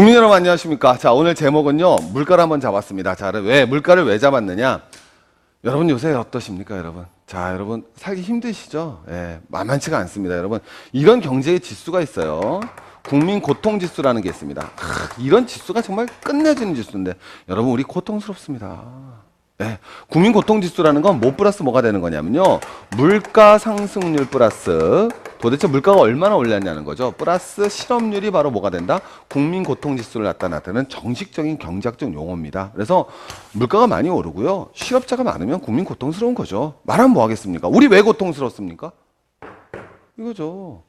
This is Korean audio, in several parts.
국민 여러분 안녕하십니까? 자 오늘 제목은요 물가를 한번 잡았습니다. 자 왜 물가를 왜 잡았느냐? 여러분 요새 어떠십니까, 여러분? 자 여러분 살기 힘드시죠? 예, 만만치가 않습니다, 여러분. 이런 경제의 지수가 있어요. 국민 고통 지수라는 게 있습니다. 크, 이런 지수가 정말 끝내주는 지수인데 여러분 우리 고통스럽습니다. 네. 국민 고통 지수라는 건 뭐 플러스 뭐가 되는 거냐면요. 물가 상승률 플러스 도대체 물가가 얼마나 올랐냐는 거죠. 플러스 실업률이 바로 뭐가 된다? 국민 고통 지수를 나타나는 정식적인 경제학적 용어입니다. 그래서 물가가 많이 오르고요. 실업자가 많으면 국민 고통스러운 거죠. 말하면 뭐 하겠습니까? 우리 왜 고통스럽습니까? 이거죠.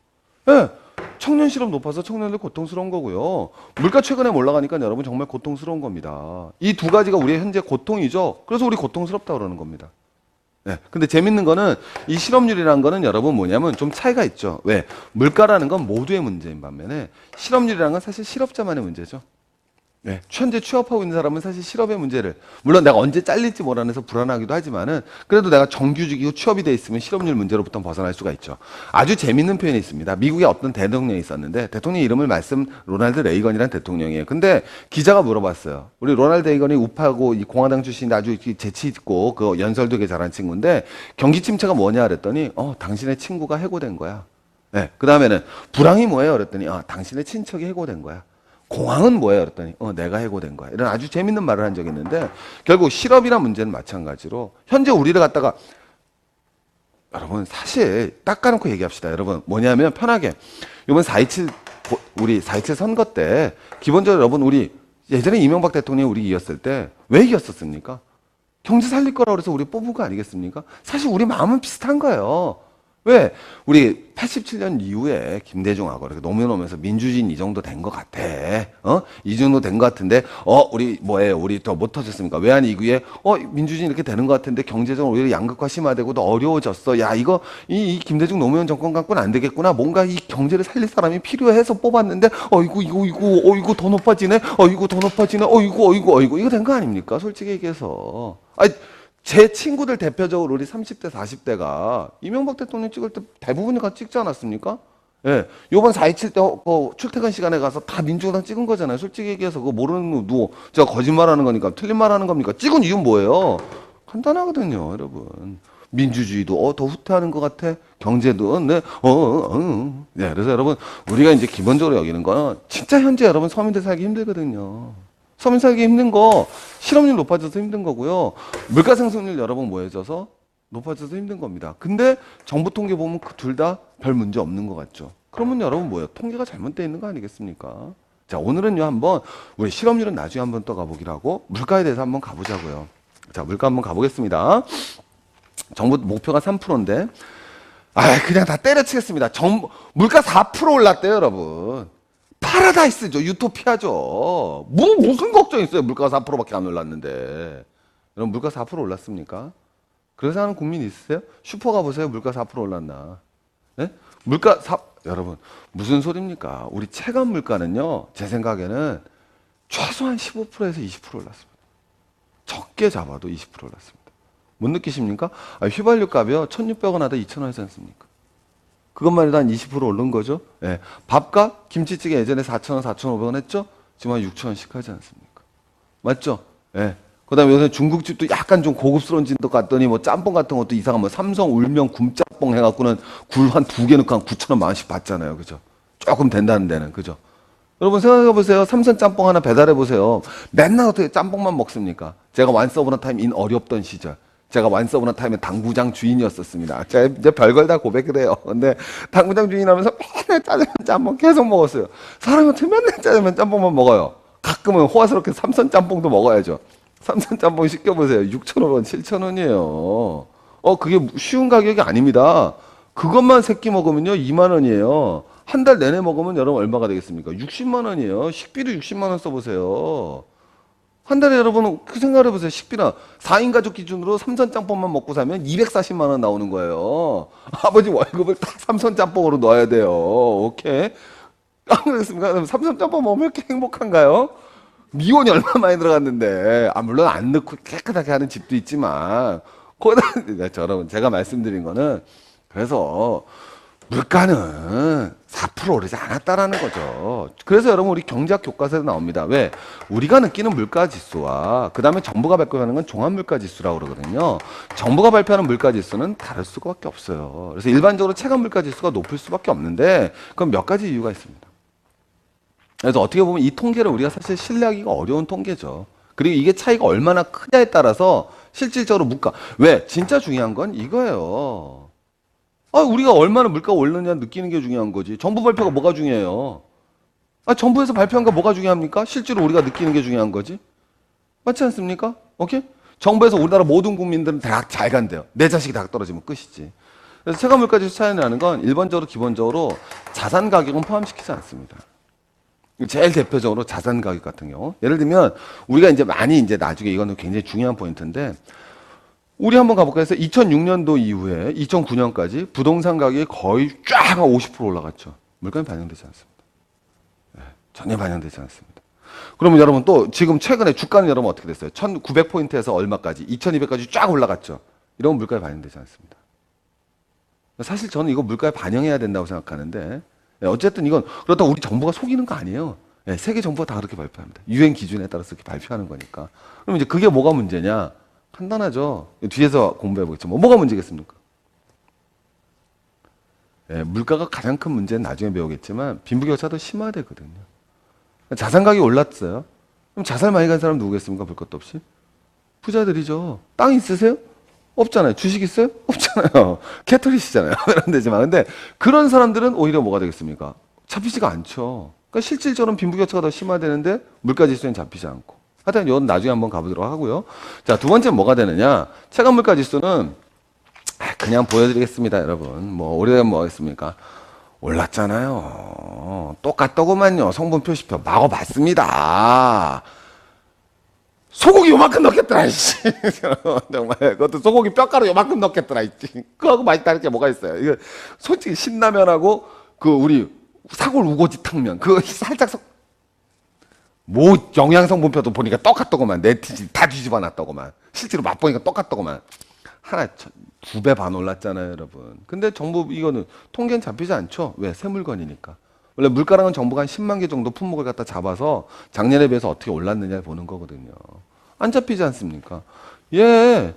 예. 청년 실업 높아서 청년들 고통스러운 거고요. 물가 최근에 올라가니까 여러분 정말 고통스러운 겁니다. 이 두 가지가 우리의 현재 고통이죠. 그래서 우리 고통스럽다 그러는 겁니다. 네. 근데 재밌는 거는 이 실업률이라는 거는 여러분 뭐냐면 좀 차이가 있죠. 왜? 물가라는 건 모두의 문제인 반면에 실업률이라는 건 사실 실업자만의 문제죠. 네. 현재 취업하고 있는 사람은 사실 실업의 문제를 물론 내가 언제 잘릴지 몰라서 불안하기도 하지만은 그래도 내가 정규직이고 취업이 돼 있으면 실업률 문제로부터 벗어날 수가 있죠. 아주 재밌는 표현이 있습니다. 미국에 어떤 대통령이 있었는데 대통령 이름을 말씀 로널드 레이건이라는 대통령이에요. 근데 기자가 물어봤어요. 우리 로널드 레이건이 우파고 이 공화당 출신인데 아주 재치 있고 그 연설도 되게 잘하는 친구인데 경기 침체가 뭐냐 그랬더니 어 당신의 친구가 해고된 거야. 네. 그 다음에는 불황이 뭐예요? 그랬더니 아 당신의 친척이 해고된 거야. 공항은 뭐예요? 그랬더니 어 내가 해고된 거야. 이런 아주 재밌는 말을 한 적이 있는데 결국 실업이란 문제는 마찬가지로 현재 우리를 갖다가 여러분 사실 닦아놓고 얘기합시다. 여러분 뭐냐면 편하게 이번 4.27 고- 우리 4.27 선거 때 기본적으로 여러분 우리 예전에 이명박 대통령이 우리 이겼을 때 왜 이겼었습니까? 경제 살릴 거라고 그래서 우리 뽑은 거 아니겠습니까? 사실 우리 마음은 비슷한 거예요. 왜? 우리 87년 이후에 김대중하고 이렇게 노면오면서 민주주의는 이 정도 된 것 같아. 어? 이 정도 된 것 같은데, 어, 우리 뭐예요? 우리 더 못 터졌습니까? 외환 위기에, 어, 민주주의 이렇게 되는 것 같은데 경제적으로 오히려 양극화 심화되고 더 어려워졌어. 야, 이거, 이, 이 김대중 노무현 정권 갖고는 안 되겠구나. 뭔가 이 경제를 살릴 사람이 필요해서 뽑았는데, 어, 이거, 이거, 이거, 어, 이거 더 높아지네? 어, 이거 더 높아지네? 어, 이거, 어, 이거, 어, 된거 아닙니까? 솔직히 얘기해서. 아니, 제 친구들 대표적으로 우리 30대, 40대가 이명박 대통령 찍을 때 대부분이 같이 찍지 않았습니까? 예. 요번 4.27 때, 어, 그 출퇴근 시간에 가서 다 민주당 찍은 거잖아요. 솔직히 얘기해서 그거 모르는 거 누구, 제가 거짓말 하는 거니까, 틀린 말 하는 겁니까? 찍은 이유는 뭐예요? 간단하거든요, 여러분. 민주주의도, 어, 더 후퇴하는 것 같아. 경제도, 네, 어, 어, 어. 네, 그래서 여러분, 우리가 이제 기본적으로 여기는 건, 진짜 현재 여러분 서민들 살기 힘들거든요. 서민 살기 힘든 거 실업률 높아져서 힘든 거고요. 물가 상승률 여러 번 모여져서 높아져서 힘든 겁니다. 근데 정부 통계 보면 그 둘 다 별 문제 없는 것 같죠. 그러면 여러분 뭐예요? 통계가 잘못되어 있는 거 아니겠습니까? 자 오늘은요 한번 우리 실업률은 나중에 한번 또 가보기로 하고 물가에 대해서 한번 가보자고요. 자 물가 한번 가보겠습니다. 정부 목표가 3%인데 아 그냥 다 때려치겠습니다. 정 물가 4% 올랐대요 여러분. 파라다이스죠. 유토피아죠. 뭐, 무슨 걱정이 있어요. 물가가 4%밖에 안 올랐는데. 여러분, 물가 4% 올랐습니까? 그래서 하는 국민 있으세요? 슈퍼 가보세요. 물가 4% 올랐나. 네? 물가 4, 여러분, 무슨 소리입니까? 우리 체감 물가는요, 제 생각에는 최소한 15%에서 20% 올랐습니다. 적게 잡아도 20% 올랐습니다. 못 느끼십니까? 아, 휘발유 값이요, 1,600원 하다 2,000원 하지 않습니까? 그것만 해도 한 20% 오른 거죠. 예. 밥값, 김치찌개 예전에 4,000원, 4,500원 했죠? 지금 한 6,000원씩 하지 않습니까? 맞죠? 예. 그 다음에 요새 중국집도 약간 좀 고급스러운 집도 갔더니 뭐 짬뽕 같은 것도 이상한 뭐 삼성 울명 굶짬뽕 해갖고는 굴 한 두 개 넣고 한 9,000원 만 원씩 받잖아요. 그죠? 조금 된다는 데는. 그죠? 여러분 생각해 보세요. 삼선 짬뽕 하나 배달해 보세요. 맨날 어떻게 짬뽕만 먹습니까? 제가 오브 타임 인 어렵던 시절. 제가 완스 오브 타임의 당구장 주인이었었습니다. 제가 이제 별걸 다 고백을 해요. 근데 당구장 주인 하면서 맨날 짜장면 짬뽕 계속 먹었어요. 어떻게 맨날 짜장면 짬뽕만 먹어요. 가끔은 호화스럽게 삼선 짬뽕도 먹어야죠. 삼선 짬뽕 시켜보세요. 6,000원, 7,000원이에요. 어, 그게 쉬운 가격이 아닙니다. 그것만 세끼 먹으면요, 2만 원이에요. 한 달 내내 먹으면 여러분 얼마가 되겠습니까? 60만 원이에요. 식비로 60만 원 써보세요. 한 달에 여러분 그 생각을 해보세요. 식비나 4인 가족 기준으로 삼선 짬뽕만 먹고 사면 240만 원 나오는 거예요. 아버지 월급을 딱 삼선 짬뽕으로 넣어야 돼요. 오케이. 안 그렇습니까? 그럼 삼선 짬뽕 먹으면 이렇게 행복한가요? 미원이 얼마 많이 들어갔는데 아 물론 안 넣고 깨끗하게 하는 집도 있지만 거기다 네, 저 여러분 제가 말씀드린 거는 그래서 물가는 4% 오르지 않았다라는 거죠. 그래서 여러분 우리 경제학 교과서에 나옵니다. 왜? 우리가 느끼는 물가 지수와 그다음에 정부가 발표하는 건 종합 물가 지수라고 그러거든요. 정부가 발표하는 물가 지수는 다를 수밖에 없어요. 그래서 일반적으로 체감 물가 지수가 높을 수밖에 없는데 그건 몇 가지 이유가 있습니다. 그래서 어떻게 보면 이 통계를 우리가 사실 신뢰하기가 어려운 통계죠. 그리고 이게 차이가 얼마나 크냐에 따라서 실질적으로 물가 왜 진짜 중요한 건 이거예요. 아 우리가 얼마나 물가가 오르느냐 느끼는 게 중요한 거지. 정부 발표가 뭐가 중요해요? 아 정부에서 발표한 거 뭐가 중요합니까? 실제로 우리가 느끼는 게 중요한 거지. 맞지 않습니까? 오케이? 정부에서 우리나라 모든 국민들은 대학 잘 간대요. 내 자식이 대학 떨어지면 끝이지. 그래서 체감 물가 지수 차이 나는 건 일반적으로 기본적으로 자산 가격은 포함시키지 않습니다. 제일 대표적으로 자산 가격 같은 경우. 예를 들면 우리가 이제 많이 이제 나중에 이거는 굉장히 중요한 포인트인데 우리 한번 가볼까요? 해서 2006년도 이후에 2009년까지 부동산 가격이 거의 쫙 50% 올라갔죠. 물가는 반영되지 않습니다. 네, 전혀 반영되지 않습니다. 그러면 여러분 또 지금 최근에 주가는 여러분 어떻게 됐어요? 1900포인트에서 얼마까지? 2200까지 쫙 올라갔죠. 이러면 물가에 반영되지 않습니다. 사실 저는 이거 물가에 반영해야 된다고 생각하는데 예, 어쨌든 이건 그렇다고 우리 정부가 속이는 거 아니에요. 예, 세계 정부가 다 그렇게 발표합니다. 유엔 기준에 따라서 이렇게 발표하는 거니까. 그럼 이제 그게 뭐가 문제냐? 간단하죠. 뒤에서 공부해 보겠죠. 뭐 뭐가 문제겠습니까? 예, 물가가 가장 큰 문제는 나중에 배우겠지만 빈부격차도 심화되거든요. 자산 가격이 올랐어요. 그럼 자살 많이 간 사람 누구겠습니까? 볼 것도 없이. 부자들이죠. 땅 있으세요? 없잖아요. 주식 있어요? 없잖아요. 캐터리시잖아요. 이런 데지만. 근데 그런 사람들은 오히려 뭐가 되겠습니까? 잡히지가 않죠. 그러니까 실질적으로 빈부격차가 더 심화되는데 물가 지수는 잡히지 않고. 하여튼 이건 나중에 한번 가보도록 하고요. 자, 두 번째 뭐가 되느냐? 체감 물가 지수는 아, 그냥 보여드리겠습니다, 여러분. 뭐, 오래되면 뭐 하겠습니까? 올랐잖아요. 똑같더구만요. 성분 표시표. 막어봤습니다. 소고기 요만큼 넣겠더라, 이씨. 정말. 그것도 소고기 뼈가루 요만큼 넣겠더라, 이씨. 그거하고 맛있다는 게 뭐가 있어요. 이거 솔직히 신라면하고 그 우리 사골 우거지 탕면. 그거 살짝 섞, 뭐 영양 성 분표도 보니까 똑같더구만. 내 뒤집, 다 뒤집어 놨더구만. 실제로 맛보니까 똑같더구만. 하나 두 배 반 올랐잖아요, 여러분. 근데 정부 이거는 통계는 잡히지 않죠. 왜? 새 물건이니까. 원래 물가랑은 정부가 한 10만 개 정도 품목을 갖다 잡아서 작년에 비해서 어떻게 올랐느냐 보는 거거든요. 안 잡히지 않습니까? 예.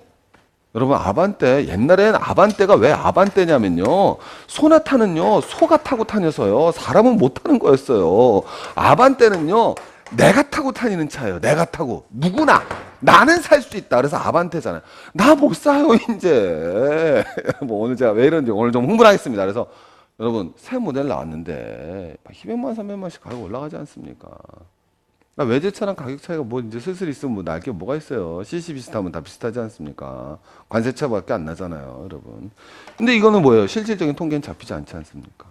여러분 아반떼 옛날엔 아반떼가 왜 아반떼냐면요 소나타는요 소가 타고 다녀서요 사람은 못 타는 거였어요 아반떼는요 내가 타고 다니는 차예요 내가 타고 누구나 나는 살 수 있다 그래서 아반떼잖아요 나 못 사요 이제 뭐 오늘 제가 왜 이런지 오늘 좀 흥분하겠습니다 그래서 여러분 새 모델 나왔는데 200만 300만씩 가격 올라가지 않습니까 나 외제차랑 가격 차이가 뭐 이제 슬슬 있으면 뭐 날 게 뭐가 있어요. CC 비슷하면 다 비슷하지 않습니까? 관세차밖에 안 나잖아요, 여러분. 근데 이거는 뭐예요? 실질적인 통계는 잡히지 않지 않습니까?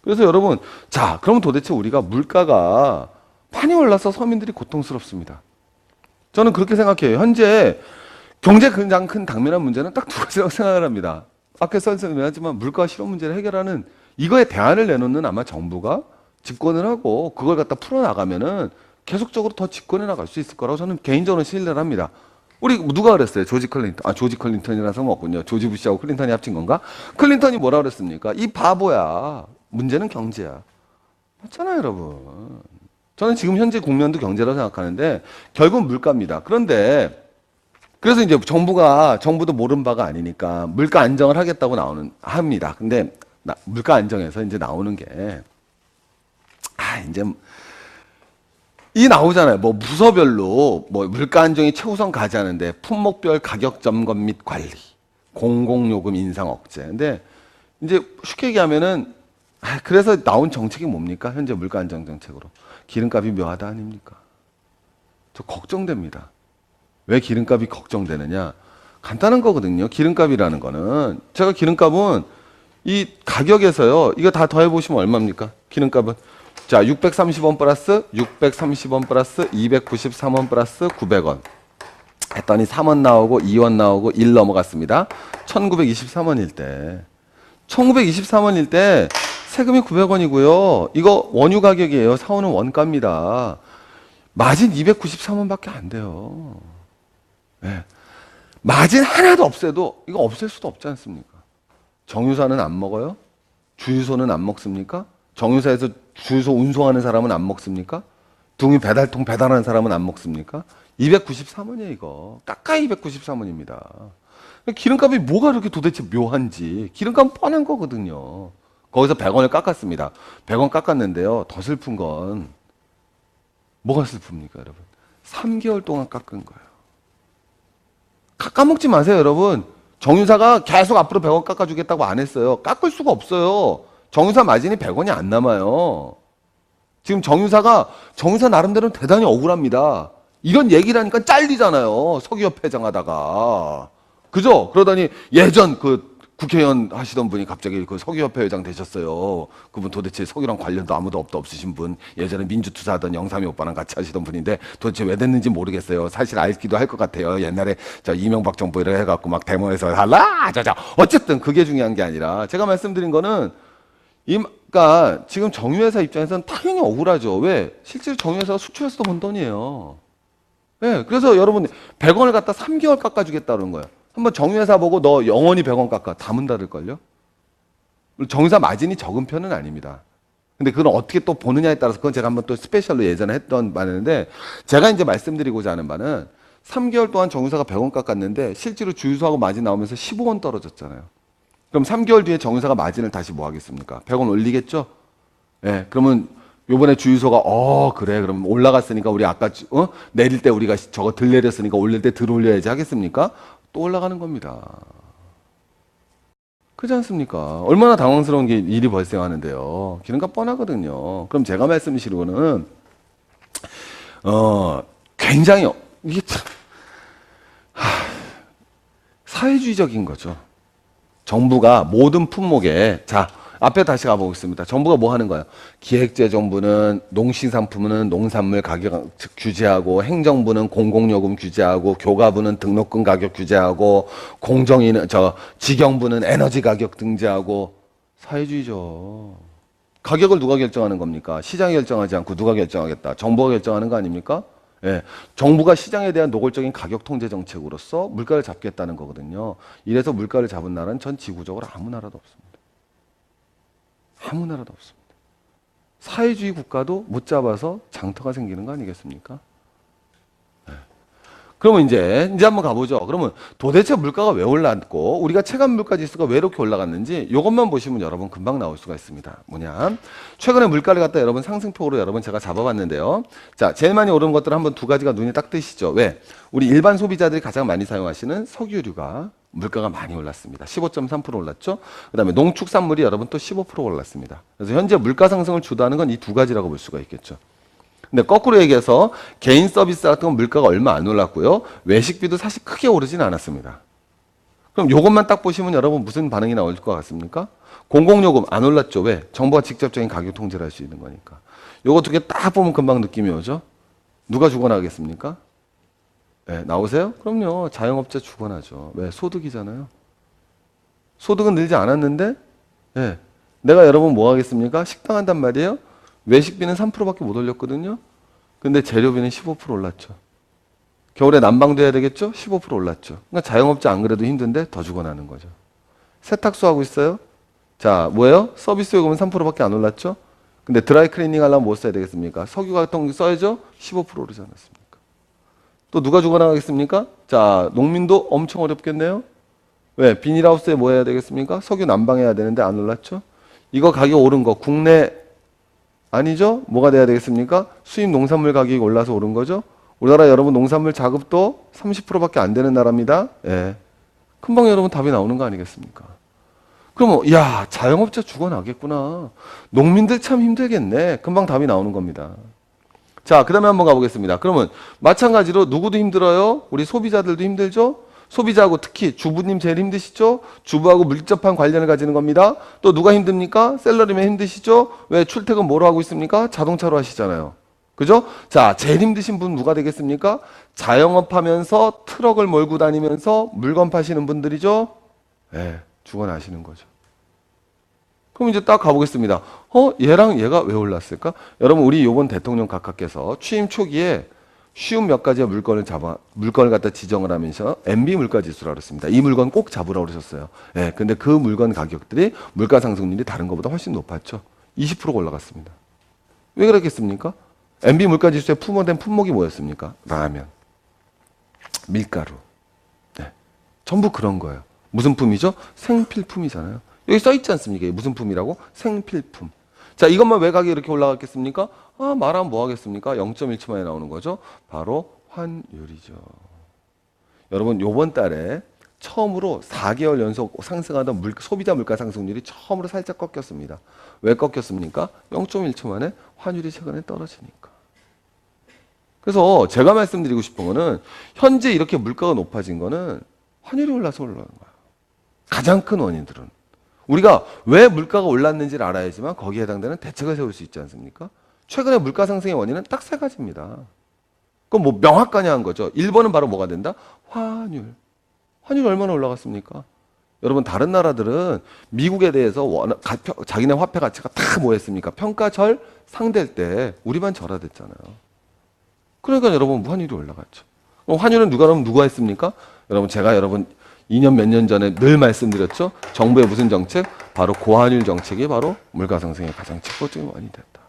그래서 여러분, 자, 그러면 도대체 우리가 물가가 많이 올라서 서민들이 고통스럽습니다. 저는 그렇게 생각해요. 현재 경제 가장 큰 당면한 문제는 딱 두 가지라고 생각을 합니다. 아까 선생님이 하지만 물가 실업 문제를 해결하는 이거에 대안을 내놓는 아마 정부가 집권을 하고 그걸 갖다 풀어나가면은 계속적으로 더 집권해 나갈 수 있을 거라고 저는 개인적으로 신뢰를 합니다. 우리 누가 그랬어요? 조지 클린턴. 아, 조지 클린턴이라는 사람 없군요. 조지 부시하고 클린턴이 합친 건가? 클린턴이 뭐라 그랬습니까? 이 바보야. 문제는 경제야. 맞잖아요, 여러분. 저는 지금 현재 국면도 경제라고 생각하는데 결국 물가입니다. 그런데 그래서 이제 정부가 정부도 모른 바가 아니니까 물가 안정을 하겠다고 나오는 합니다. 근데 나, 물가 안정에서 이제 나오는 게 아, 이제 이 나오잖아요. 뭐 부서별로 뭐 물가 안정이 최우선 가지하는데 품목별 가격 점검 및 관리, 공공요금 인상 억제. 근데 이제 쉽게 얘기하면은 아, 그래서 나온 정책이 뭡니까? 현재 물가 안정 정책으로 기름값이 묘하다 아닙니까? 저 걱정됩니다. 왜 기름값이 걱정되느냐? 간단한 거거든요. 기름값이라는 거는 제가 기름값은 이 가격에서요. 이거 다 더해 보시면 얼마입니까? 기름값은 자, 630원 플러스 630원 플러스 293원 플러스 900원. 했더니 3원 나오고 2원 나오고 1 넘어갔습니다. 1923원일 때. 1923원일 때 세금이 900원이고요. 이거 원유 가격이에요. 사오는 원가입니다. 마진 293원밖에 안 돼요. 네. 마진 하나도 없애도 이거 없앨 수도 없지 않습니까? 정유사는 안 먹어요? 주유소는 안 먹습니까? 정유사에서 주유소 운송하는 사람은 안 먹습니까? 둥이 배달통 배달하는 사람은 안 먹습니까? 293원이에요, 이거. 가까이 293원입니다. 기름값이 뭐가 그렇게 도대체 묘한지. 기름값은 뻔한 거거든요. 거기서 100원을 깎았습니다. 100원 깎았는데요. 더 슬픈 건 뭐가 슬픕니까, 여러분? 3개월 동안 깎은 거예요. 까- 까먹지 마세요, 여러분. 정유사가 계속 앞으로 100원 깎아주겠다고 안 했어요. 깎을 수가 없어요. 정유사 마진이 100원이 안 남아요. 지금 정유사가 정유사 나름대로는 대단히 억울합니다. 이런 얘기를 하니까 잘리잖아요. 석유협 회장하다가. 그죠? 그러더니 예전 그 국회의원 하시던 분이 갑자기 그 석유협회 회장 되셨어요. 그분 도대체 석유랑 관련도 아무도 없다 없으신 분. 예전에 민주투사하던 영삼이 오빠랑 같이 하시던 분인데 도대체 왜 됐는지 모르겠어요. 사실 알기도 할 것 같아요. 옛날에 저 이명박 정부 이래 해갖고 막 데모에서 할라 자자. 어쨌든 그게 중요한 게 아니라 제가 말씀드린 거는 이, 그러니까 지금 정유회사 입장에서는 당연히 억울하죠. 왜? 실제로 정유회사가 수출해서도 번 돈이에요. 예, 그래서 여러분 100원을 갖다 3개월 깎아주겠다는 거예요. 한번 정유회사 보고 너 영원히 100원 깎아. 담은 다를걸요? 정유사 마진이 적은 편은 아닙니다. 근데 그건 어떻게 또 보느냐에 따라서 그건 제가 한번 또 스페셜로 예전에 했던 바인데 제가 이제 말씀드리고자 하는 바는 3개월 동안 정유사가 100원 깎았는데 실제로 주유소하고 마진 나오면서 15원 떨어졌잖아요. 그럼 3개월 뒤에 정유사가 마진을 다시 뭐 하겠습니까? 100원 올리겠죠? 예, 그러면 요번에 주유소가 어 그래 그럼 올라갔으니까 우리 아까 주- 어? 내릴 때 우리가 저거 들 내렸으니까 올릴 때 들 올려야지 하겠습니까? 또 올라가는 겁니다. 그렇지 않습니까? 얼마나 당황스러운 게 일이 발생하는데요. 기름값 뻔하거든요. 그럼 제가 말씀드리고는 어 굉장히 어- 이게 참 하, 사회주의적인 거죠. 정부가 모든 품목에 자 앞에 다시 가보겠습니다. 정부가 뭐 하는 거예요? 기획재정부는 농식산품은 농산물 가격 규제하고 행정부는 공공요금 규제하고 교가부는 등록금 가격 규제하고 공정위는 저 직영부는 에너지 가격 등재하고 사회주의죠. 가격을 누가 결정하는 겁니까? 시장이 결정하지 않고 누가 결정하겠다? 정부가 결정하는 거 아닙니까? 예, 정부가 시장에 대한 노골적인 가격 통제 정책으로서 물가를 잡겠다는 거거든요. 이래서 물가를 잡은 나라는 전 지구적으로 아무 나라도 없습니다. 아무 나라도 없습니다. 사회주의 국가도 못 잡아서 장터가 생기는 거 아니겠습니까? 예. 그러면 이제 이제 한번 가보죠. 그러면 도대체 물가가 왜 올랐고 우리가 체감 물가 지수가 왜 이렇게 올라갔는지 이것만 보시면 여러분 금방 나올 수가 있습니다. 뭐냐? 최근에 물가를 갖다 여러분 상승폭으로 여러분 제가 잡아봤는데요. 자, 제일 많이 오른 것들 한번 두 가지가 눈이 딱 뜨시죠. 왜? 우리 일반 소비자들이 가장 많이 사용하시는 석유류가 물가가 많이 올랐습니다. 15.3% 올랐죠. 그다음에 농축산물이 여러분 또 15% 올랐습니다. 그래서 현재 물가 상승을 주도하는 건 이 두 가지라고 볼 수가 있겠죠. 근데 거꾸로 얘기해서 개인 서비스 같은 건 물가가 얼마 안 올랐고요. 외식비도 사실 크게 오르진 않았습니다. 그럼 요것만 딱 보시면 여러분 무슨 반응이 나올 것 같습니까? 공공요금 안 올랐죠. 왜? 정부가 직접적인 가격 통제를 할 수 있는 거니까. 요거 두 개 딱 보면 금방 느낌이 오죠? 누가 죽어나겠습니까? 네, 나오세요? 그럼요. 자영업자 죽어나죠. 왜? 소득이잖아요. 소득은 늘지 않았는데, 예. 내가 여러분 뭐 하겠습니까? 식당 한단 말이에요? 외식비는 3%밖에 못 올렸거든요. 근데 재료비는 15% 올랐죠. 겨울에 난방도 해야 되겠죠? 15% 올랐죠. 그러니까 자영업자 안 그래도 힘든데 더 죽어나는 거죠. 세탁소 하고 있어요? 자, 뭐예요? 서비스 요금은 3%밖에 안 올랐죠? 근데 드라이 클리닝 하려면 뭐 써야 되겠습니까? 석유 같은 거 써야죠? 15% 오르지 않았습니까? 또 누가 죽어나가겠습니까? 자, 농민도 엄청 어렵겠네요? 왜? 비닐하우스에 뭐 해야 되겠습니까? 석유 난방해야 되는데 안 올랐죠? 이거 가격 오른 거 국내 아니죠? 뭐가 돼야 되겠습니까? 수입 농산물 가격이 올라서 오른 거죠? 우리나라 여러분 농산물 자급도 30%밖에 안 되는 나라입니다. 예. 금방 여러분 답이 나오는 거 아니겠습니까? 그러면 야 자영업자 죽어나겠구나. 농민들 참 힘들겠네. 금방 답이 나오는 겁니다. 자, 그 다음에 한번 가보겠습니다. 그러면 마찬가지로 누구도 힘들어요? 우리 소비자들도 힘들죠? 소비자하고 특히 주부님 제일 힘드시죠? 주부하고 밀접한 관련을 가지는 겁니다. 또 누가 힘듭니까? 셀러리맨 힘드시죠? 왜 출퇴근 뭐로 하고 있습니까? 자동차로 하시잖아요. 그죠? 자, 제일 힘드신 분 누가 되겠습니까? 자영업 하면서 트럭을 몰고 다니면서 물건 파시는 분들이죠? 예, 죽어나시는 거죠. 그럼 이제 딱 가보겠습니다. 어, 얘랑 얘가 왜 올랐을까? 여러분, 우리 요번 대통령 각하께서 취임 초기에 쉬운 몇 가지의 물건을 잡아 물건을 갖다 지정을 하면서 MB 물가 지수라고 그랬습니다. 이 물건 꼭 잡으라고 그러셨어요. 예. 근데 그 물건 가격들이 물가 상승률이 다른 것보다 훨씬 높았죠. 20%가 올라갔습니다. 왜 그랬겠습니까? MB 물가 지수에 품어된 품목이 뭐였습니까? 라면, 밀가루. 네. 전부 그런 거예요. 무슨 품이죠? 생필품이잖아요. 여기 써 있지 않습니까? 무슨 품이라고? 생필품. 자, 이것만 왜 가격이 이렇게 올라갔겠습니까? 아, 말하면 뭐 하겠습니까? 0.1초 만에 나오는 거죠. 바로 환율이죠. 여러분, 요번 달에 처음으로 4개월 연속 상승하던 물, 소비자 물가 상승률이 처음으로 살짝 꺾였습니다. 왜 꺾였습니까? 0.1초 만에 환율이 최근에 떨어지니까. 그래서 제가 말씀드리고 싶은 거는 현재 이렇게 물가가 높아진 거는 환율이 올라서 올라간 거예요. 가장 큰 원인들은. 우리가 왜 물가가 올랐는지를 알아야지만 거기에 해당되는 대책을 세울 수 있지 않습니까? 최근에 물가 상승의 원인은 딱 세 가지입니다. 그럼 뭐 명확하냐 한 거죠. 1번은 바로 뭐가 된다? 환율. 환율이 얼마나 올라갔습니까? 여러분 다른 나라들은 미국에 대해서 워낙 가- 평- 자기네 화폐 가치가 다 뭐했습니까? 평가절 상될 때 우리만 절하됐잖아요. 그러니까 여러분 환율이 올라갔죠. 그럼 환율은 누가 그러면 누가 했습니까? 여러분 제가 여러분 2년 몇 년 전에 늘 말씀드렸죠. 정부의 무슨 정책? 바로 고환율 정책이 바로 물가 상승의 가장 직접적인 원인이 됐다.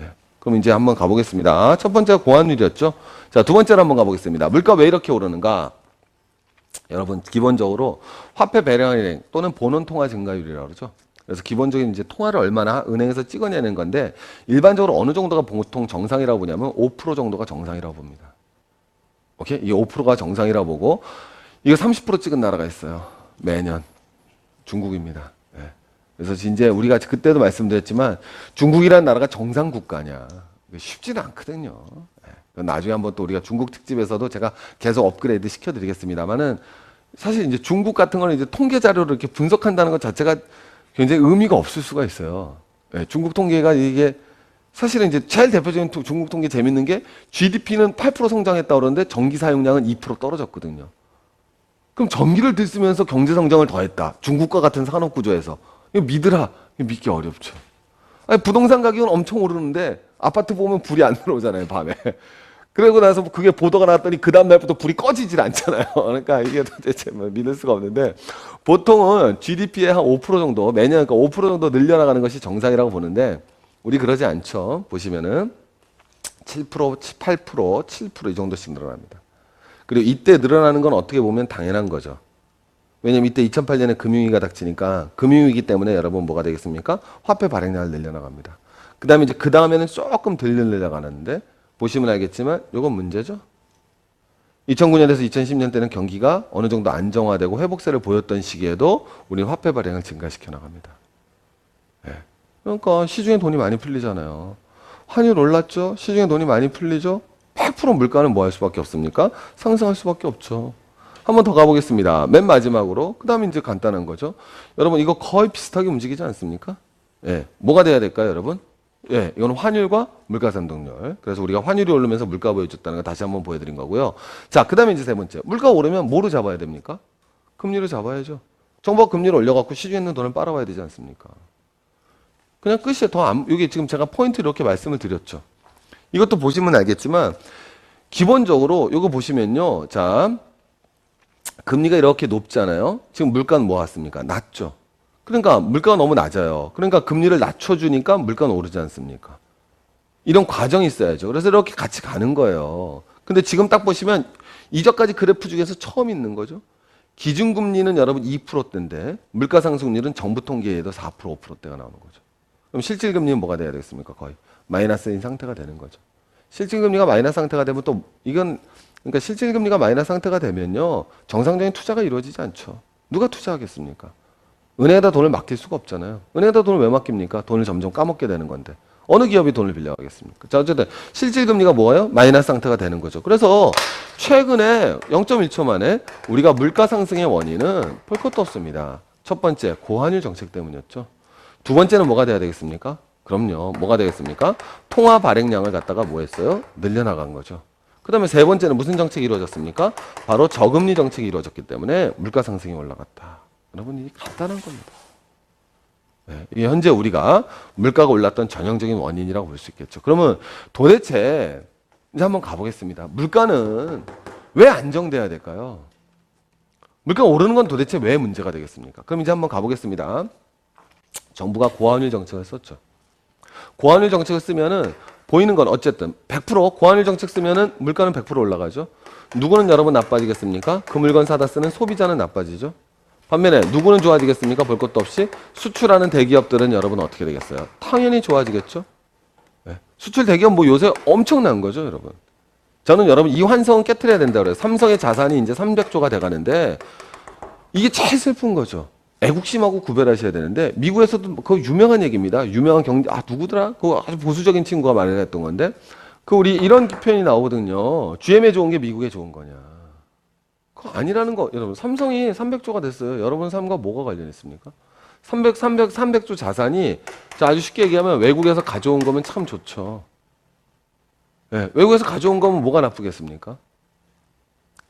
예. 그럼 이제 한번 가보겠습니다. 첫 번째가 고환율이었죠. 자, 두 번째로 한번 가보겠습니다. 물가 왜 이렇게 오르는가? 여러분 기본적으로 화폐 배량일행 또는 본원 통화 증가율이라고 그러죠. 그래서 기본적인 이제 통화를 얼마나 은행에서 찍어내는 건데 일반적으로 어느 정도가 보통 정상이라고 보냐면 5% 정도가 정상이라고 봅니다. 오케이? 이 5%가 정상이라고 보고 이거 30% 찍은 나라가 있어요. 매년 중국입니다. 예. 그래서 이제 우리가 그때도 말씀드렸지만 중국이라는 나라가 정상 국가냐 쉽지는 않거든요. 예. 그건 나중에 한번 또 우리가 중국 특집에서도 제가 계속 업그레이드 시켜드리겠습니다만은 사실 이제 중국 같은 거는 이제 통계 자료를 이렇게 분석한다는 것 자체가 굉장히 의미가 없을 수가 있어요. 예, 중국 통계가 이게 사실은 이제 제일 대표적인 투- 중국 통계 재밌는 게 GDP는 8% 성장했다 그러는데 전기 사용량은 2% 떨어졌거든요. 그럼 전기를 들 쓰면서 경제 성장을 더했다. 중국과 같은 산업 구조에서 이거 믿으라. 이거 믿기 어렵죠. 아니, 부동산 가격은 엄청 오르는데 아파트 보면 불이 안 들어오잖아요 밤에. 그러고 나서 그게 보도가 나왔더니 그 다음 날부터 불이 꺼지질 않잖아요. 그러니까 이게 도대체 뭐 믿을 수가 없는데 보통은 GDP의 한 5% 정도 매년 그러니까 5% 정도 늘려나가는 것이 정상이라고 보는데 우리 그러지 않죠. 보시면은 7%, 8%, 7%이 정도씩 늘어납니다. 그리고 이때 늘어나는 건 어떻게 보면 당연한 거죠. 왜냐면 이때 2008년에 금융위기가 닥치니까 금융위기 때문에 여러분 뭐가 되겠습니까? 화폐 발행량을 늘려나갑니다. 그 다음에 이제 그 다음에는 조금 덜 늘려나가는데 보시면 알겠지만 이건 문제죠. 2009년에서 2010년 때는 경기가 어느 정도 안정화되고 회복세를 보였던 시기에도 우리 화폐 발행을 증가시켜 나갑니다. 예. 그러니까 시중에 돈이 많이 풀리잖아요. 환율 올랐죠? 시중에 돈이 많이 풀리죠? 100% 물가는 뭐 할 수밖에 없습니까? 상승할 수밖에 없죠. 한번 더 가보겠습니다. 맨 마지막으로. 그 다음에 이제 간단한 거죠. 여러분, 이거 거의 비슷하게 움직이지 않습니까? 예. 뭐가 돼야 될까요, 여러분? 예. 이거는 환율과 물가 산동률. 그래서 우리가 환율이 오르면서 물가 보여줬다는 거 다시 한번 보여드린 거고요. 자, 그 다음에 이제 세 번째. 물가 오르면 뭐로 잡아야 됩니까? 금리를 잡아야죠. 정부가 금리를 올려갖고 시중에 있는 돈을 빨아와야 되지 않습니까? 그냥 끝이에요. 더 안, 여기 지금 제가 포인트 이렇게 말씀을 드렸죠. 이것도 보시면 알겠지만, 기본적으로 이거 보시면요. 자, 금리가 이렇게 높잖아요. 지금 물가는 뭐 같습니까? 낮죠. 그러니까 물가가 너무 낮아요. 그러니까 금리를 낮춰주니까 물가는 오르지 않습니까? 이런 과정이 있어야죠. 그래서 이렇게 같이 가는 거예요. 근데 지금 딱 보시면 이전까지 그래프 중에서 처음 있는 거죠. 기준금리는 여러분 2%대인데 물가 상승률은 정부 통계에도 4% 5%대가 나오는 거죠. 그럼 실질금리는 뭐가 돼야 되겠습니까? 거의 마이너스인 상태가 되는 거죠. 실질금리가 마이너스 상태가 되면 또 이건 그러니까 실질금리가 마이너스 상태가 되면요 정상적인 투자가 이루어지지 않죠. 누가 투자하겠습니까? 은행에다 돈을 맡길 수가 없잖아요. 은행에다 돈을 왜 맡깁니까? 돈을 점점 까먹게 되는 건데 어느 기업이 돈을 빌려가겠습니까? 자 어쨌든 실질금리가 뭐예요? 마이너스 상태가 되는 거죠. 그래서 최근에 0.1초 만에 우리가 물가 상승의 원인은 볼 것도 없습니다. 첫 번째 고환율 정책 때문이었죠. 두 번째는 뭐가 돼야 되겠습니까? 그럼요. 뭐가 되겠습니까? 통화 발행량을 갖다가 뭐 했어요? 늘려나간 거죠. 그 다음에 세 번째는 무슨 정책이 이루어졌습니까? 바로 저금리 정책이 이루어졌기 때문에 물가 상승이 올라갔다. 여러분, 이게 간단한 겁니다. 네, 현재 우리가 물가가 올랐던 전형적인 원인이라고 볼 수 있겠죠. 그러면 도대체 이제 한번 가보겠습니다. 물가는 왜 안정돼야 될까요? 물가 오르는 건 도대체 왜 문제가 되겠습니까? 그럼 이제 한번 가보겠습니다. 정부가 고환율 정책을 썼죠. 고환율 정책을 쓰면은 보이는 건 어쨌든 100% 고환율 정책 쓰면은 물가는 100% 올라가죠. 누구는 여러분 나빠지겠습니까? 그 물건 사다 쓰는 소비자는 나빠지죠. 반면에 누구는 좋아지겠습니까? 볼 것도 없이 수출하는 대기업들은 여러분 어떻게 되겠어요? 당연히 좋아지겠죠. 네. 수출 대기업 뭐 요새 엄청난 거죠, 여러분. 저는 여러분 이 환성은 깨트려야 된다 그래요. 삼성의 자산이 이제 300조가 돼 가는데 이게 제일 슬픈 거죠. 애국심하고 구별하셔야 되는데 미국에서도 그 유명한 얘기입니다. 유명한 경제 아 누구더라? 그 아주 보수적인 친구가 말을 했던 건데 그 우리 이런 표현이 나오거든요. GM에 좋은 게 미국에 좋은 거냐? 그거 아니라는 거 여러분. 삼성이 300조가 됐어요. 여러분 삶과 뭐가 관련 있습니까? 300, 300, 300조 자산이 자, 아주 쉽게 얘기하면 외국에서 가져온 거면 참 좋죠. 예, 외국에서 가져온 거면 뭐가 나쁘겠습니까?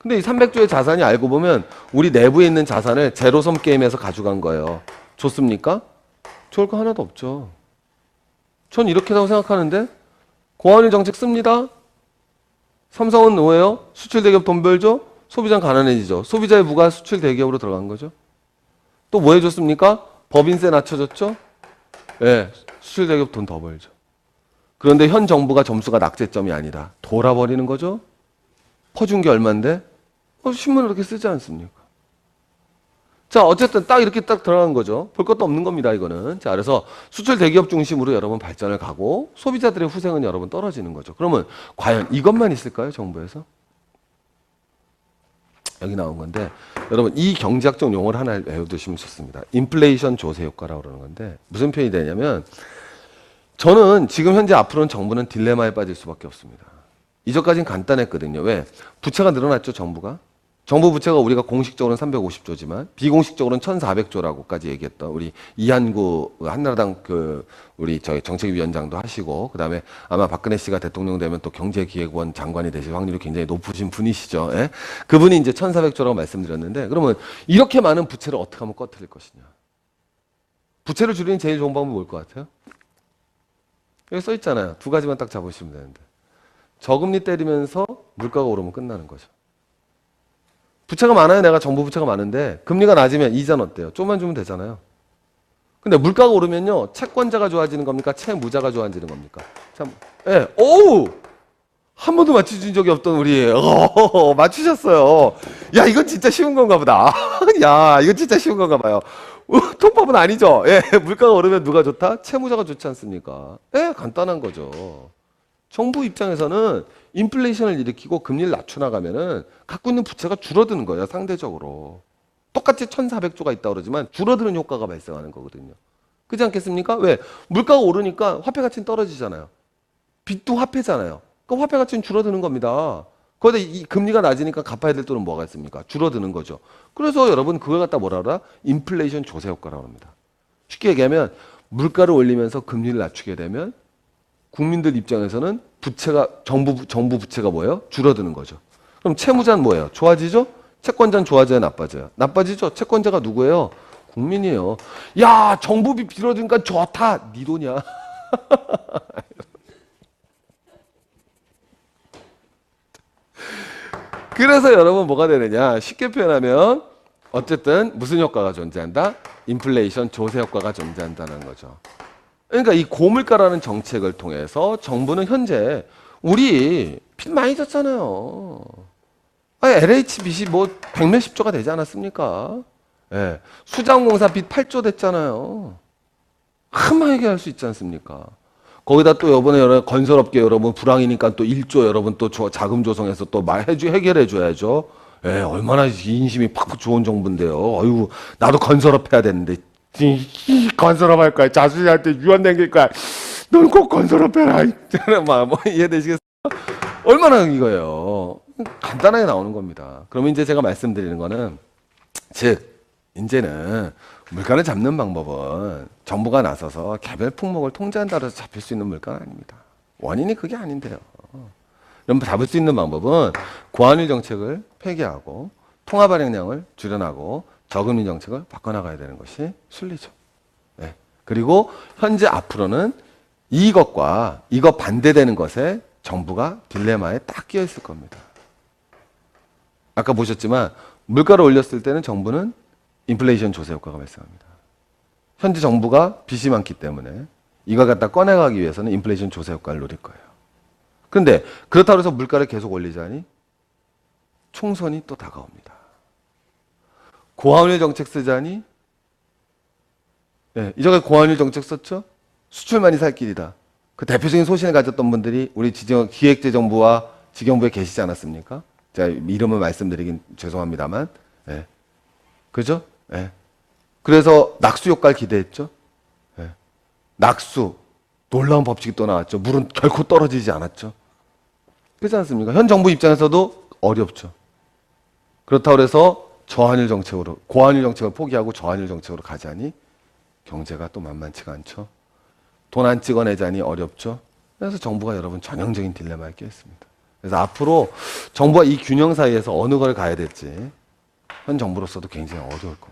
근데 이 300조의 자산이 알고 보면 우리 내부에 있는 자산을 제로섬 게임에서 가져간 거예요. 좋습니까? 좋을 거 하나도 없죠. 전 이렇게라고 생각하는데 고환율 정책 씁니다. 삼성은 뭐예요? 수출 대기업 돈 벌죠? 소비자는 가난해지죠. 소비자의 부가 수출 대기업으로 들어간 거죠. 또 뭐 해줬습니까? 법인세 낮춰줬죠? 예, 수출 대기업 돈 더 벌죠. 그런데 현 정부가 점수가 낙제점이 아니라 돌아버리는 거죠? 퍼준 게 얼만데? 어, 신문을 그렇게 쓰지 않습니까? 자, 어쨌든 딱 이렇게 딱 들어간 거죠. 볼 것도 없는 겁니다, 이거는. 자, 그래서 수출 대기업 중심으로 여러분 발전을 가고 소비자들의 후생은 여러분 떨어지는 거죠. 그러면 과연 이것만 있을까요, 정부에서? 여기 나온 건데 여러분 이 경제학적 용어를 하나 외워두시면 좋습니다. 인플레이션 조세 효과라고 그러는 건데 무슨 표현이 되냐면 저는 지금 현재 앞으로는 정부는 딜레마에 빠질 수밖에 없습니다. 이전까지는 간단했거든요. 왜? 부채가 늘어났죠, 정부가. 정부 부채가 우리가 공식적으로는 350조지만 비공식적으로는 1,400조라고까지 얘기했던 우리 이한구 한나라당 그 우리 저희 정책위원장도 하시고 그다음에 아마 박근혜 씨가 대통령 되면 또 경제기획원 장관이 되실 확률이 굉장히 높으신 분이시죠. 예? 그분이 이제 1,400조라고 말씀드렸는데 그러면 이렇게 많은 부채를 어떻게 하면 꺼트릴 것이냐? 부채를 줄이는 제일 좋은 방법이 뭘 것 같아요? 여기 써 있잖아요. 두 가지만 딱 잡으시면 되는데. 저금리 때리면서 물가가 오르면 끝나는 거죠. 부채가 많아요. 내가 정부 부채가 많은데 금리가 낮으면 이자는 어때요? 좀만 주면 되잖아요. 근데 물가가 오르면요. 채권자가 좋아지는 겁니까? 채무자가 좋아지는 겁니까? 참, 예, 오우! 한 번도 맞추신 적이 없던 우리, 어, 맞추셨어요. 야, 이건 진짜 쉬운 건가 보다. 야, 이건 진짜 쉬운 건가 봐요. 어, 통법은 아니죠. 예, 물가가 오르면 누가 좋다? 채무자가 좋지 않습니까? 예, 간단한 거죠. 정부 입장에서는 인플레이션을 일으키고 금리를 낮춰 나가면은 갖고 있는 부채가 줄어드는 거예요, 상대적으로. 똑같이 1,400조가 있다 그러지만 줄어드는 효과가 발생하는 거거든요. 그렇지 않겠습니까? 왜? 물가가 오르니까 화폐 가치는 떨어지잖아요. 빚도 화폐잖아요. 그 화폐 가치는 줄어드는 겁니다. 거기다 이 금리가 낮으니까 갚아야 될 돈은 뭐가 있습니까? 줄어드는 거죠. 그래서 여러분 그걸 갖다 뭐라 그러나? 인플레이션 조세 효과라고 합니다. 쉽게 얘기하면 물가를 올리면서 금리를 낮추게 되면 국민들 입장에서는 부채가 정부 정부 부채가 뭐예요? 줄어드는 거죠. 그럼 채무자는 뭐예요? 좋아지죠? 채권자는 좋아져요, 나빠져요? 나빠지죠? 채권자가 누구예요? 국민이에요. 야, 정부비 줄어드니까 좋다. 네 돈이야. 그래서 여러분 뭐가 되느냐? 쉽게 표현하면 어쨌든 무슨 효과가 존재한다? 인플레이션 조세 효과가 존재한다는 거죠. 그러니까 이 고물가라는 정책을 통해서 정부는 현재 우리 빚 많이 졌잖아요. 아, LH 빚이 뭐 백몇십 조가 되지 않았습니까? 예. 수자원공사 빚 8조 됐잖아요. 흠하게 할 수 있지 않습니까? 거기다 또 이번에 여러 건설업계 여러분 불황이니까 또 1조 여러분 또 조- 자금 조성해서 또 해결해 줘야죠. 예, 얼마나 인심이 팍팍 좋은 정부인데요. 어유 나도 건설업 해야 되는데 건설업 할 거야. 자수한테 유언 남길 거야. 넌 꼭 건설업 해라. 막뭐 이해되시겠어요? 얼마나 이거예요. 간단하게 나오는 겁니다. 그럼 이제 제가 말씀드리는 거는 즉 이제는 물가를 잡는 방법은 정부가 나서서 개별 품목을 통제한다고 해서 잡힐 수 있는 물가는 아닙니다. 원인이 그게 아닌데요. 그럼 잡을 수 있는 방법은 고환율 정책을 폐기하고 통화 발행량을 줄여나고 저금리 정책을 바꿔나가야 되는 것이 순리죠. 네. 그리고 현재 앞으로는 이것과 이거 반대되는 것에 정부가 딜레마에 딱 끼어 있을 겁니다. 아까 보셨지만 물가를 올렸을 때는 정부는 인플레이션 조세 효과가 발생합니다. 현재 정부가 빚이 많기 때문에 이걸 갖다 꺼내가기 위해서는 인플레이션 조세 효과를 노릴 거예요. 그런데 그렇다고 해서 물가를 계속 올리자니 총선이 또 다가옵니다. 고환율 정책 쓰자니 예, 이전에 고환율 정책 썼죠? 수출만이 살 길이다. 그 대표적인 소신을 가졌던 분들이 우리 지정, 기획재정부와 지경부에 계시지 않았습니까? 제가 이름을 말씀드리긴 죄송합니다만, 예. 그죠? 예. 그래서 낙수 효과를 기대했죠? 예. 낙수. 놀라운 법칙이 또 나왔죠. 물은 결코 떨어지지 않았죠. 그렇지 않습니까? 현 정부 입장에서도 어렵죠. 그렇다고 해서 저한율 정책으로, 고한율 정책을 포기하고 저한율 정책으로 가자니 경제가 또 만만치가 않죠. 돈 안 찍어내자니 어렵죠. 그래서 정부가 여러분 전형적인 딜레마에 끼었습니다. 그래서 앞으로 정부와 이 균형 사이에서 어느 걸 가야 될지 현 정부로서도 굉장히 어려울 겁니다.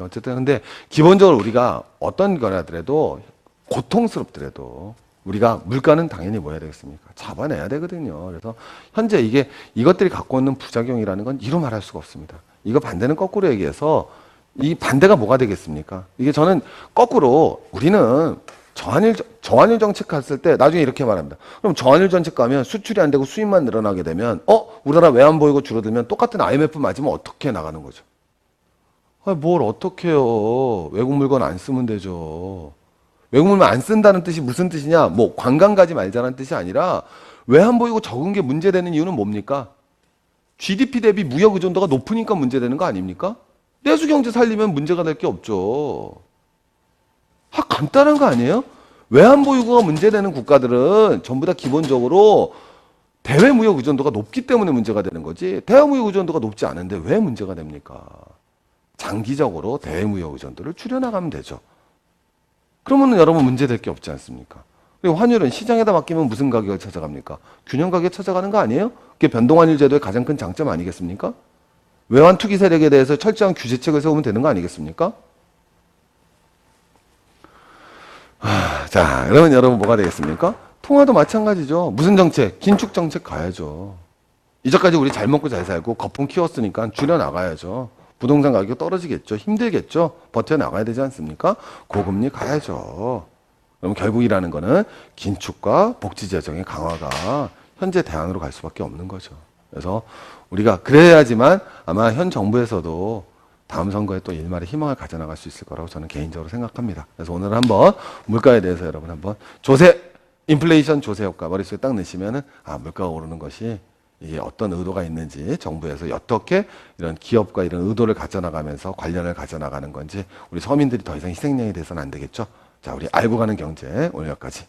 어쨌든 근데 기본적으로 우리가 어떤 거라더라도 고통스럽더라도 우리가 물가는 당연히 뭐 해야 되겠습니까? 잡아내야 되거든요. 그래서 현재 이게 이것들이 갖고 있는 부작용이라는 건 이루 말할 수가 없습니다. 이거 반대는 거꾸로 얘기해서 이 반대가 뭐가 되겠습니까? 이게 저는 거꾸로 우리는 저한일 저한일 정책 갔을 때 나중에 이렇게 말합니다. 그럼 저한일 정책 가면 수출이 안 되고 수입만 늘어나게 되면 어 우리나라 외환 보이고 줄어들면 똑같은 IMF 맞으면 어떻게 나가는 거죠? 아, 뭘 어떻게 해요? 외국 물건 안 쓰면 되죠. 외국 물건 안 쓴다는 뜻이 무슨 뜻이냐? 뭐 관광 가지 말자는 뜻이 아니라 외환 보이고 적은 게 문제되는 이유는 뭡니까? GDP 대비 무역 의존도가 높으니까 문제되는 거 아닙니까? 내수 경제 살리면 문제가 될 게 없죠. 아, 간단한 거 아니에요? 외환 보유고가 문제되는 국가들은 전부 다 기본적으로 대외 무역 의존도가 높기 때문에 문제가 되는 거지. 대외 무역 의존도가 높지 않은데 왜 문제가 됩니까? 장기적으로 대외 무역 의존도를 줄여나가면 되죠. 그러면 여러분 문제될 게 없지 않습니까? 그리고 환율은 시장에다 맡기면 무슨 가격을 찾아갑니까? 균형 가격 찾아가는 거 아니에요? 그게 변동환율 제도의 가장 큰 장점 아니겠습니까? 외환 투기 세력에 대해서 철저한 규제책을 세우면 되는 거 아니겠습니까? 하, 자, 그러면 여러분 뭐가 되겠습니까? 통화도 마찬가지죠. 무슨 정책? 긴축 정책 가야죠. 이제까지 우리 잘 먹고 잘 살고 거품 키웠으니까 줄여 나가야죠. 부동산 가격 떨어지겠죠. 힘들겠죠. 버텨 나가야 되지 않습니까? 고금리 가야죠. 그럼 결국이라는 거는 긴축과 복지 재정의 강화가 현재 대안으로 갈 수밖에 없는 거죠. 그래서 우리가 그래야지만 아마 현 정부에서도 다음 선거에 또 일말의 희망을 가져나갈 수 있을 거라고 저는 개인적으로 생각합니다. 그래서 오늘 한번 물가에 대해서 여러분 한번 조세, 인플레이션 조세 효과 머릿속에 딱 넣으시면은 아, 물가가 오르는 것이 이게 어떤 의도가 있는지 정부에서 어떻게 이런 기업과 이런 의도를 가져나가면서 관련을 가져나가는 건지 우리 서민들이 더 이상 희생양이 돼서는 안 되겠죠. 자, 우리 알고 가는 경제 오늘 여기까지.